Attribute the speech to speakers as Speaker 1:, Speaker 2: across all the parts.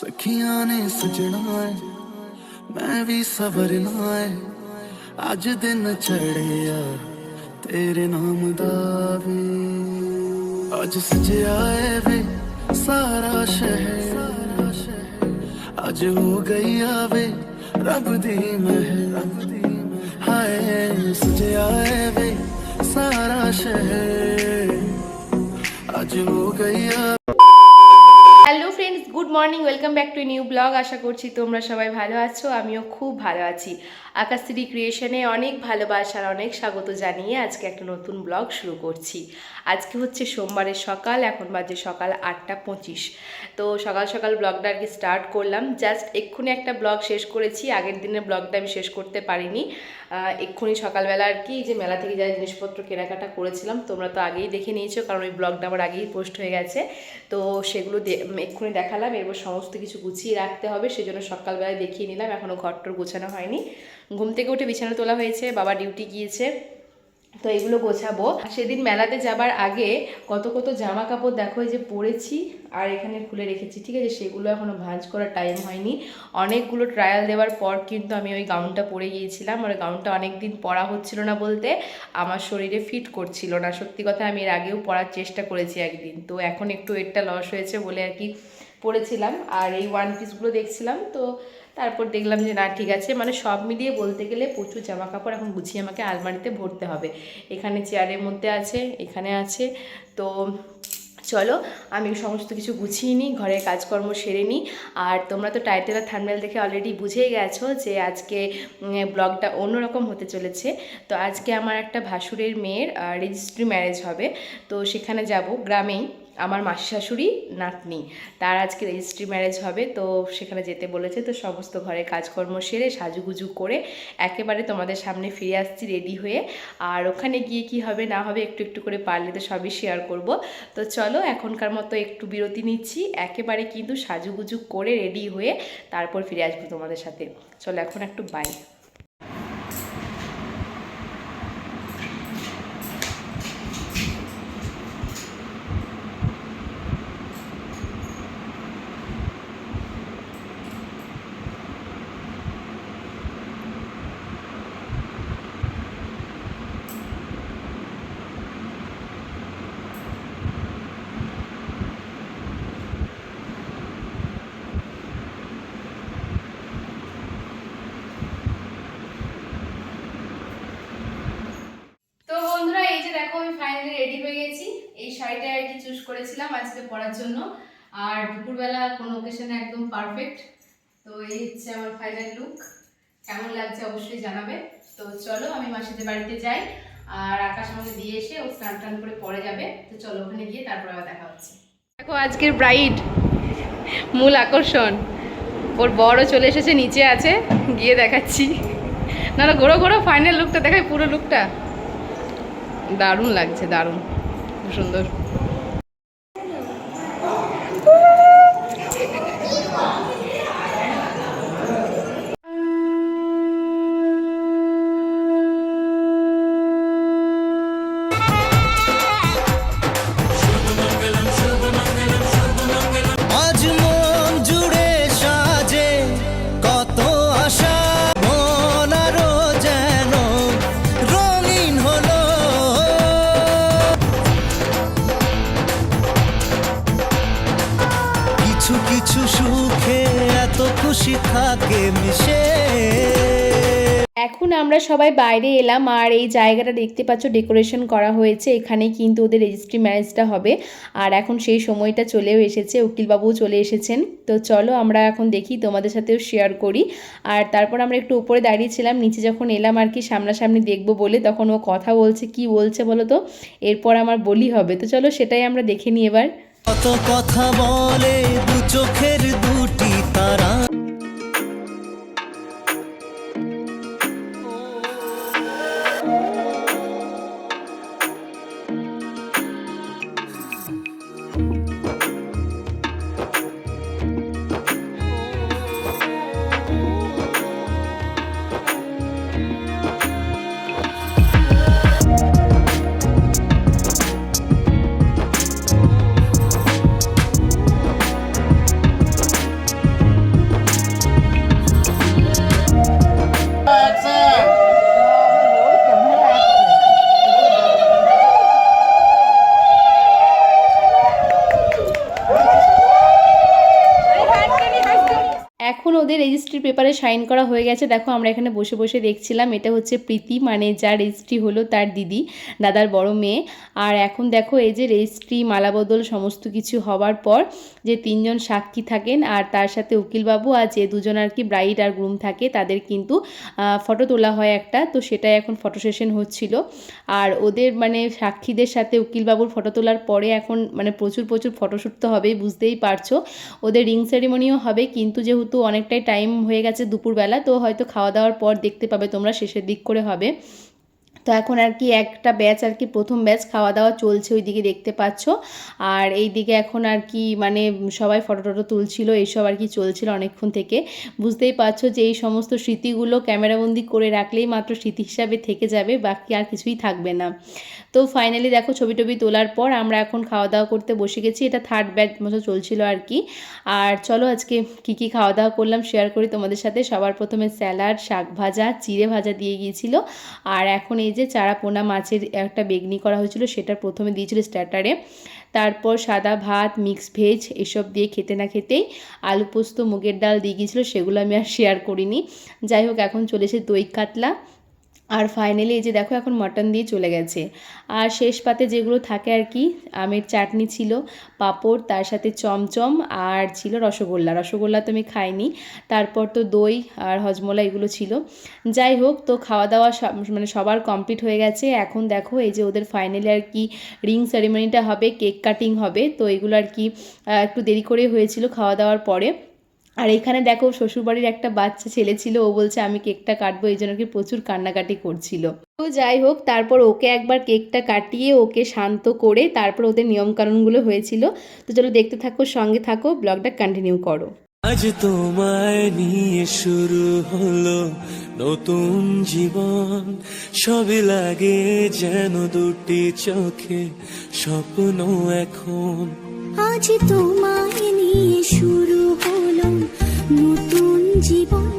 Speaker 1: ਸਖੀਆਂ ਨੇ ਸਜਣਾ ਏ, ਮੈਂ ਵੀ ਸਬਰਨਾ ਏ। ਅੱਜ ਦਿਨ ਚੜਿਆ ਤੇਰੇ ਨਾਮ ਦਾ ਵੀ। ਅੱਜ ਸਜਿਆ ਏ ਵੇ ਸਾਰਾ ਸ਼ਹਿਰ। ਅੱਜ ਹੋ ਗਈ ਆਵੇ ਰੱਬ ਦੀ ਮਹਿਰ। ਹਾਏ, ਸਜਿਆ ਏ ਵੇ ਸਾਰਾ ਸ਼ਹਿਰ। ਅੱਜ ਹੋ ਗਈ
Speaker 2: good morning welcome back to new blog আশা করছি তোমরা সবাই ভালো আছো, আমিও খুব ভালো আছি। আকাশশ্রী ক্রিয়েশনে অনেক ভালোবাসার, অনেক স্বাগত জানিয়ে আজকে একটা নতুন ব্লগ শুরু করছি। আজকে হচ্ছে সোমবারের সকাল, এখন বাজে সকাল আটটা পঁচিশ। তো সকাল সকাল ব্লগটা আর কি স্টার্ট করলাম। জাস্ট এক্ষুনি একটা ব্লগ শেষ করেছি, আগের দিনের ব্লগটা আমি শেষ করতে পারিনি। এক্ষুনি সকালবেলা আর কি যে মেলা থেকে যা জিনিসপত্র কেনাকাটা করেছিলাম, তোমরা তো আগেই দেখে নিয়েছো, কারণ ওই ব্লগটা আমার আগেই পোস্ট হয়ে গেছে। তো সেগুলো এক্ষুনি দেখালাম, এরপর সমস্ত কিছু গুছিয়ে রাখতে হবে, সেজন্য সকালবেলায় দেখিয়ে নিলাম এখনও ঘরটর গোছানো হয়নি। ঘুম থেকে উঠে বিছানা তোলা হয়েছে, বাবা ডিউটি গিয়েছে। তো এগুলো গোছাবো। সেদিন মেলাতে যাবার আগে কত কত জামা কাপড় দেখো যে পরেছি আর এখানে খুলে রেখেছি, ঠিক আছে? সেগুলো এখনও ভাঁজ করার টাইম হয়নি। অনেকগুলো ট্রায়াল দেওয়ার পর কিন্তু আমি ওই গাউনটা পরে গিয়েছিলাম আর গাউনটা অনেক দিন পরা হচ্ছিল না বলতে আমার শরীরে ফিট করছিল না। সত্যি কথা, আমি এর আগেও পরার চেষ্টা করেছি একদিন। তো এখন একটু ওয়েটটা লস হয়েছে বলে আর কি পরেছিলাম। আর এই ওয়ান পিসগুলো দেখছিলাম, তো তারপর দেখলাম যে না, ঠিক আছে। মানে সব মিলিয়ে বলতে গেলে প্রচুর জামা কাপড় এখন গুছিয়ে আমাকে আলমারিতে ভরতে হবে। এখানে চেয়ারের মধ্যে আছে, এখানে আছে। তো চলো, আমি সমস্ত কিছু গুছিয়ে নিই ঘরের কাজকর্ম সেরে নিই। আর তোমরা তো টাইটেল আর থার্মেল দেখে অলরেডি বুঝেই গেছো যে আজকে ব্লগটা অন্যরকম হতে চলেছে। তো আজকে আমার একটা ভাসুরের মেয়ের রেজিস্ট্রি ম্যারেজ হবে। তো সেখানে যাব, গ্রামেই। আমার মাসি শাশুড়ি নাতনি। তার আজকে রেজিস্ট্রি ম্যারেজ হবে, তো সেখানে যেতে বলেছে, তো সমস্ত ঘরে কাজকর্ম সেরে সাজুগুজু করে একেবারে তোমাদের সামনে ফিরে আসছি রেডি হয়ে। আর ওখানে গিয়ে কি হবে, না হবে, একটু একটু করে পারলে তো সবই শেয়ার করব। তো চলো, এখনকার মতো একটু বিরতি নিচ্ছি, একেবারে কিন্তু সাজুগুজু করে রেডি হয়ে তারপর ফিরে আসব তোমাদের সাথে। চলো, এখন একটু বাই তো বন্ধুরা এই যে দেখো আমি ফাইনালি রেডি হয়ে গেছি এই শাড়িটা আর কি চুজ করেছিলাম আজকে পড়ার জন্য। আর দুপুরবেলা কোনো ওকেশনে একদম পারফেক্ট তো এই হচ্ছে আমার ফাইনাল লুক কেমন লাগছে অবশ্যই জানাবে। তো চলো, আমি মাসিদের বাড়িতে যাই। আর আকাশ আমাকে দিয়ে এসে ও স্নান টান করে পরে যাবে। তো চলো, ওখানে গিয়ে তারপর আবার দেখা হচ্ছে। দেখো আজকের ব্রাইড মূল আকর্ষণ। ওর বড় চলে এসেছে, নিচে আছে। গিয়ে দেখাচ্ছি। না না ঘোরো ঘোরো ফাইনাল লুকটা দেখাই পুরো লুকটা দারুণ লাগছে, দারুণ। সুন্দর।
Speaker 1: থাকে মিশে।
Speaker 2: এখন আমরা সবাই বাইরে এলাম আর এই জায়গাটা দেখতে পাচ্ছ ডেকোরেশন করা হয়েছে। এখানে কিন্তু ওদের রেজিস্ট্রি ম্যারেজটা হবে। আর এখন সেই সময়টা চলেও এসেছে উকিলবাবুও চলে এসেছেন। তো চলো আমরা এখন দেখি তোমাদের সাথেও শেয়ার করি। আর তারপর আমরা একটু উপরে দাঁড়িয়েছিলাম নিচে যখন এলাম আর কি সামনাসামনি দেখব বলে তখন ও কথা বলছে কি বলছে বলো তো? এরপর আমার বলি হবে। তো চলো সেটাই আমরা দেখে নিই এবার।
Speaker 1: কত কথা বলে দু চোখের দুটি তারা।
Speaker 2: এখন ওদের রেজিস্ট্রি পেপারে সাইন করা হয়ে গেছে। দেখো, আমরা এখানে বসে বসে দেখছিলাম, এটা হচ্ছে প্রীতি মানে যার রেজিস্ট্রি হলো তার দিদি, দাদার বড় মেয়ে। আর এখন দেখো, এই যে রেজিস্ট্রি মালাবদল, সমস্ত কিছু হওয়ার পর যে তিনজন সাক্ষী থাকেন আর তার সাথে উকিলবাবু আর যে দুজন আর কি ব্রাইড আর গ্রুম থাকে, তাদের কিন্তু ফটো তোলা হয় একটা। তো সেটাই এখন ফটো সেশন হচ্ছিল। আর ওদের মানে সাক্ষীদের সাথে উকিলবাবুর ফটো তোলার পরে এখন মানে প্রচুর প্রচুর ফটোশ্যুট তো হবেই, বুঝতেই পারছ। ওদের রিং সেরিমনিও হবে, কিন্তু যেহেতু অনেকটাই টাইম হয়ে গেছে দুপুরবেলা, তো হয়তো খাওয়া দাওয়ার পর দেখতে পাবে তোমরা শেষের দিক করে হবে। তো এখন আর কি একটা ব্যাচ আর কি প্রথম ব্যাচ খাওয়া দাওয়া চলছে ওইদিকে দেখতে পাচ্ছ। আর এই দিকে এখন আর কি মানে সবাই ফটো টটো তুলছিল, এইসব আর কি চলছিল অনেকক্ষণ থেকে। বুঝতেই পারছ যে এই সমস্ত স্মৃতিগুলো ক্যামেরাবন্দি করে রাখলেই মাত্র স্মৃতি হিসাবে থেকে যাবে, বাকি আর কিছুই থাকবে না। তো ফাইনালি দেখো ছবি টবি তোলার পর আমরা এখন খাওয়া দাওয়া করতে বসে গেছি, এটা থার্ড ব্যাচ মতো চলছিল আর কি। আর চলো আজকে কি কি খাওয়া দাওয়া করলাম শেয়ার করি তোমাদের সাথে। সবার প্রথমে স্যালাড শাক ভাজা, চিড়ে ভাজা দিয়ে গিয়েছিল। আর এখন এই যে চারা পোনা মাছের একটা বেগনি করা হয়েছিল সেটা প্রথমে দিয়েছিল স্টার্টারে। তারপর সাদা ভাত মিক্স ভেজ এসব দিয়ে খেতে না খেতেই আলু পোস্ত, মুগের ডাল দিয়ে গিয়েছিল, সেগুলো আমি আর শেয়ার করিনি। যাই হোক, এখন চলেছে দই কাতলা। আর ফাইনালি এই যে দেখো এখন মটন দিয়ে চলে গেছে। আর শেষ পাতে যেগুলো থাকে আর কি, আমের চাটনি ছিল, পাঁপড়, তার সাথে চমচম আর ছিল রসগোল্লা। রসগোল্লা তো আমি খাইনি, তারপর তো দই আর হজমোলা এগুলো ছিল। যাই হোক, তো খাওয়া দাওয়া সব মানে সবার কমপ্লিট হয়ে গেছে। এখন দেখো এই যে ওদের ফাইনালি আর কি রিং সেরিমনিটা হবে কেক কাটিং হবে। তো এগুলো আর কি একটু দেরি করে হয়েছিল খাওয়া দাওয়ার পরে। আর এখানে দেখো শ্বশুরবাড়ির একটা বাচ্চা ছেলে ছিল ও বলছে আমি কেকটা কাটবো। এই জন্য কি প্রচুর কান্নাকাটি করছিল। তো যাই হোক তারপর ওকে একবার কেকটা কাটিয়ে ওকে শান্ত করে তারপর ওদের নিয়মকানুনগুলো হয়েছিল। তো চলো দেখতে থাকো সঙ্গে থাকো ব্লগটা কন্টিনিউ করো।
Speaker 1: আজ তোমায় নিয়ে শুরু হলো নতুন জীবন। সবই লাগে যেন দুটি চোখে স্বপ্ন এখন।
Speaker 3: আজ তোমায় নিয়ে শুরু হলো নতুন জীবন,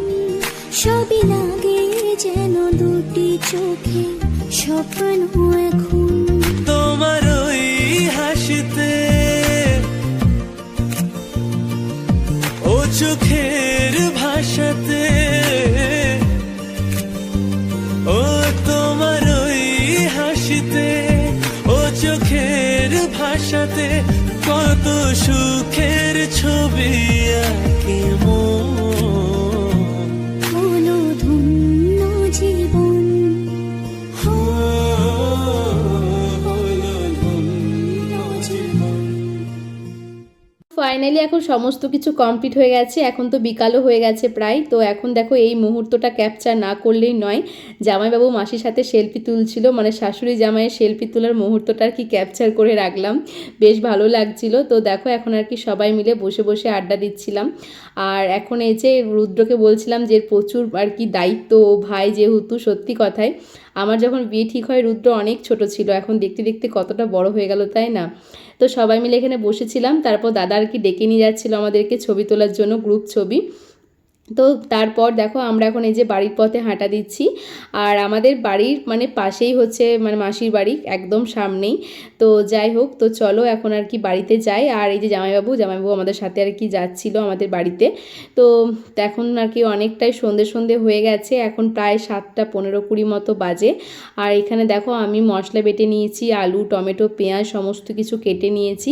Speaker 3: সবই লাগে যেন দুটি চোখে স্বপ্ন এখন।
Speaker 1: তোমার ওই হাসিতে ও চোখের ভাষাতে ও তোমার ওই হাসিতে ও চোখের ভাষাতে কত সুখের ছবি আঁকে।
Speaker 2: ফাইনালি এখন সমস্ত কিছু কমপ্লিট হয়ে গেছে, এখন তো বিকালও হয়ে গেছে প্রায়, তো এখন দেখো এই মুহূর্তটা ক্যাপচার না করলেই নয়। জামাইবাবু মাসির সাথে সেলফি তুলছিল মানে শাশুড়ি জামাইয়ের সেলফি তোলার মুহূর্তটা আর কি ক্যাপচার করে রাখলাম। বেশ ভালো লাগছিল, তো দেখো এখন আর কি সবাই মিলে বসে বসে আড্ডা দিচ্ছিলাম। আর এখন এই যে রুদ্রকে বলছিলাম যে প্রচুর আর কি দায়িত্ব, ভাই যেহেতু সত্যি কথাই আমার যখন বিয়ে ঠিক হয়, রুদ্র অনেক ছোট ছিল। এখন দেখতে দেখতে কতটা বড় হয়ে গেল, তাই না? তো সবাই মিলে এখানে বসেছিলাম। তারপর দাদা আর কি ডেকে নিয়ে যাচ্ছিল আমাদেরকে ছবি তোলার জন্য গ্রুপ ছবি। তো তারপর দেখো আমরা এখন এই যে বাড়ির পথে হাঁটা দিচ্ছি। আর আমাদের বাড়ির মানে পাশেই হচ্ছে মানে মাসির বাড়ি, একদম সামনেই। তো যাই হোক, তো চলো এখন আর কি বাড়িতে যাই। আর এই যে জামাইবাবু জামাইবাবু আমাদের সাথে আর কি যাচ্ছিল আমাদের বাড়িতে। তো এখন আর কি অনেকটাই সন্ধে সন্ধে হয়ে গেছে। এখন প্রায় সাতটা পনেরো কুড়ি মতো বাজে। আর এখানে দেখো আমি মশলা বেটে নিয়েছি, আলু, টমেটো, পেঁয়াজ সমস্ত কিছু কেটে নিয়েছি।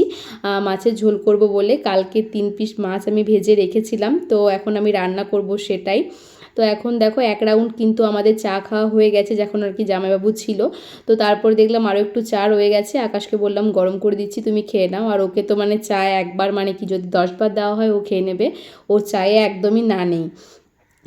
Speaker 2: মাছের ঝোল করব বলে কালকে তিন পিস মাছ আমি ভেজে রেখেছিলাম। তো এখন আমি রান্না করব সেটাই। তো এখন দেখো এক রাউন্ড কিন্তু আমাদের চা খাওয়া হয়ে গেছে, যখন আর কি জামাইবাবু ছিল। তো তারপর দেখলাম আরও একটু চা রয়ে গেছে, আকাশকে বললাম, গরম করে দিচ্ছি, তুমি খেয়ে নাও। আর ওকে তো মানে চা একবার মানে কি যদি দশবার দেওয়া হয়, ও খেয়ে নেবে। ও চায়ে একদমই না নেই।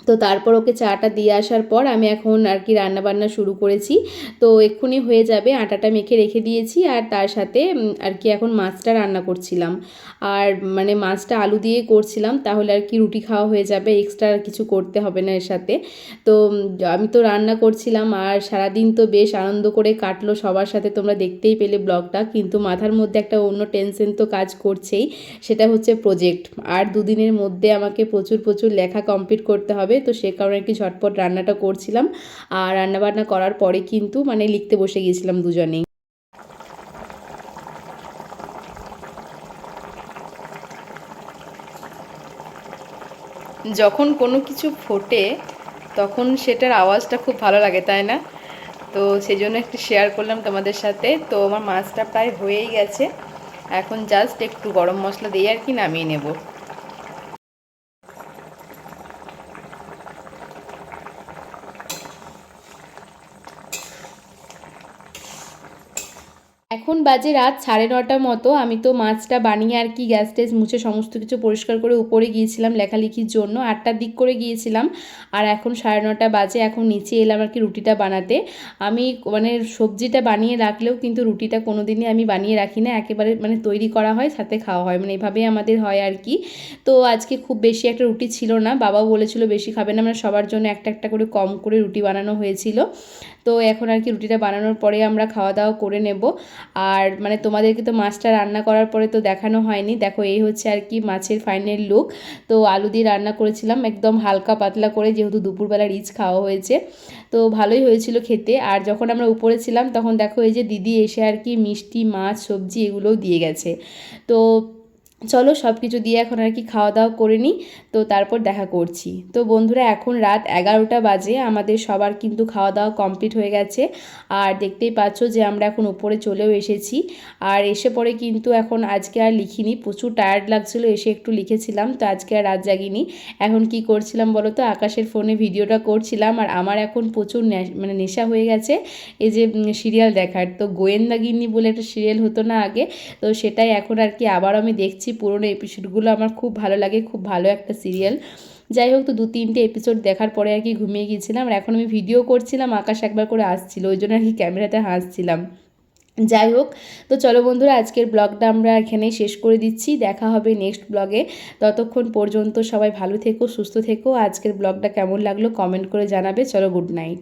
Speaker 2: তো তারপর ওকে চাটা দিয়ে আসার পর আমি এখন আর কি রান্না বান্না শুরু করেছি। তো এক্ষুনি হয়ে যাবে, আটাটা মেখে রেখে দিয়েছি আর তার সাথে আর কি এখন মাছটা রান্না করছিলাম। আর মানে মাছটা আলু দিয়ে করছিলাম, তাহলে আর কি রুটি খাওয়া হয়ে যাবে এক্সট্রা আর কিছু করতে হবে না এর সাথে। তো আমি তো রান্না করছিলাম আর সারাদিন তো বেশ আনন্দ করে কাটলো সবার সাথে, তোমরা দেখতেই পেলে ব্লগটা। কিন্তু মাথার মধ্যে একটা অন্য টেনশন তো কাজ করছেই, সেটা হচ্ছে প্রজেক্ট আর দুদিনের মধ্যে আমাকে প্রচুর প্রচুর লেখা কমপ্লিট করতে হবে। তো সে কারণে আর কি ঝটপট রান্নাটা করছিলাম। আর রান্নাবান্না করার পরে কিন্তু মানে লিখতে বসে গিয়েছিলাম দুজনেই। যখন কোনো কিছু ফোটে, তখন সেটার আওয়াজটা খুব ভালো লাগে, তাই না? তো সেই জন্য একটু শেয়ার করলাম তোমাদের সাথে। তো আমার মাছটা প্রায় হয়েই গেছে। এখন জাস্ট একটু গরম মশলা দিয়ে আর কি নামিয়ে নেব। এখন বাজে রাত সাড়ে নটার মতো। আমি তো মাছটা বানিয়ে আর কি গ্যাস টেস মুছে সমস্ত কিছু পরিষ্কার করে উপরে গিয়েছিলাম লেখালেখির জন্য। আটটার দিক করে গিয়েছিলাম আর এখন সাড়ে নটা বাজে, এখন নিচে এলাম আর কি রুটিটা বানাতে। আমি মানে সবজিটা বানিয়ে রাখলেও কিন্তু রুটিটা কোনো দিনই আমি বানিয়ে রাখি না, একেবারে মানে তৈরি করা হয়, সাথে খাওয়া হয়। মানে এভাবেই আমাদের হয় আর কি। তো আজকে খুব বেশি একটা রুটি ছিল না, বাবাও বলেছিল বেশি খাবে না মানে সবার জন্য একটা একটা করে কম করে রুটি বানানো হয়েছিল। তো এখন আর কি রুটিটা বানানোর পরে আমরা খাওয়া দাওয়া করে নেব। আর মানে তোমাদেরকে তো মাছটা রান্না করার পরে তো দেখানো হয়নি। দেখো এই হচ্ছে আর কি মাছের ফাইনাল লুক তো আলু দিয়ে রান্না করেছিলাম, একদম হালকা পাতলা করে, যেহেতু দুপুরবেলা রিচ খাওয়া হয়েছে। তো ভালোই হয়েছিল খেতে। আর যখন আমরা উপরে ছিলাম, তখন দেখো এই যে দিদি এসে আর কি মিষ্টি, মাছ, সবজি এগুলোও দিয়ে গেছে। তো চলো সব কিছু দিয়ে এখন আর কি খাওয়া দাওয়া করে নিই, তো তারপর দেখা করছি। তো বন্ধুরা, এখন রাত এগারোটা বাজে, আমাদের সবার কিন্তু খাওয়া দাওয়া কমপ্লিট হয়ে গেছে। আর দেখতেই পাচ্ছ যে আমরা এখন উপরে চলেও এসেছি। আর এসে পরে কিন্তু এখন আজকে আর লিখিনি, প্রচুর টায়ার্ড লাগছিল, এসে একটু লিখেছিলাম, তো আজকে আর রাত জাগিনি। এখন কি করছিলাম বলো তো, আকাশের ফোনে ভিডিওটা করছিলাম, আর আমার এখন প্রচুর মানে নেশা হয়ে গেছে, এই যে সিরিয়াল দেখার। তো গোয়েন্দাগিন্নি বলে একটা সিরিয়াল হতো না আগে, তো সেটাই এখন আর কি আবার আমি দেখছি পুরোনো এপিসোডগুলো আমার খুব ভালো লাগে, খুব ভালো একটা সিরিয়াল যাই হোক, তো দু তিনটে এপিসোড দেখার পরে আর কি ঘুমিয়ে গিয়েছিলাম আর এখন আমি ভিডিও করছিলাম, আকাশ একবার করে আসছিল, ওই জন্য আর কি ক্যামেরাতে হাসছিলাম। যাই হোক, তো চলো বন্ধুরা, আজকের ব্লগটা আমরা এখানেই শেষ করে দিচ্ছি। দেখা হবে নেক্সট ব্লগে ততক্ষণ পর্যন্ত সবাই ভালো থেকো, সুস্থ থেকো। আজকের ব্লগটা কেমন লাগল কমেন্ট করে জানাবে। চলো গুড নাইট